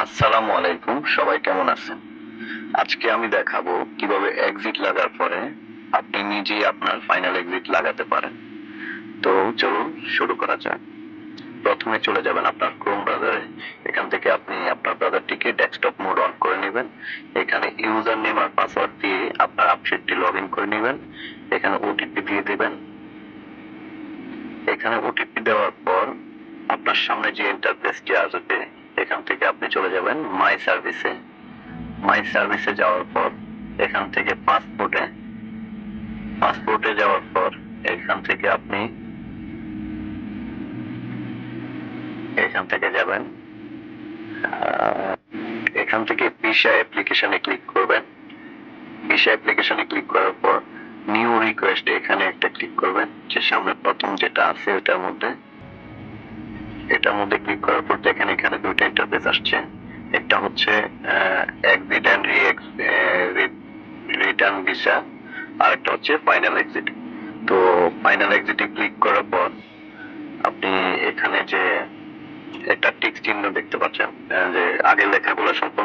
আসসালামু আলাইকুম সবাই কেমন আছেন? আজকে আমি দেখাবো কীভাবে এক্সিট লাগার পরে আপনি নিজেই আপনার ফাইনাল এক্সিট লাগাতে পারেন। তো চলুন শুরু করা যাক। প্রথমে চলে যাবেন আপনার ক্রোম ব্রাউজারে এখান থেকে আপনি আপনার ব্রাউজারটিকে ডেস্কটপ মোড অন করে নেবেন। এখানে ইউজার নেম আর পাসওয়ার্ড দিয়ে আপনার আপডেটটি লগ ইন করে নেবেন। এখানে ওটিপি দিয়ে দেবেন। এখানে ওটিপি দেওয়ার পর আপনার সামনে যে ইন্টারফেসটি আসবে, এখান থেকে চলে যাবেন মাই সার্ভিসে। মাই সার্ভিসে যাওয়ার পর এখান থেকে পাসপোর্টে পাসপোর্টে যাওয়ার পর এখান থেকে আপনি এখান থেকে যাবেন। এখান থেকে ভিসা অ্যাপ্লিকেশনে ক্লিক করবেন। ভিসা অ্যাপ্লিকেশনে ক্লিক করার পর নিউ রিকোয়েস্ট এখানে একটা ক্লিক করবেন। যে সামনে প্রথম যেটা আছে ওটার মধ্যে এটার মধ্যে ক্লিক করার পর দেখেন এখানে দুইটা ইন্টারফেস আসছে। একটা হচ্ছে এক্সিট অ্যান্ড রিটার্ন ভিসা আর একটা হচ্ছে ফাইনাল এক্সিট তো ফাইনাল এক্সিটে ক্লিক করার পর আপনি এখানে যে একটা টিক চিহ্ন দেখতে পাচ্ছেন যে আগের লেখাগুলো সম্পূর্ণ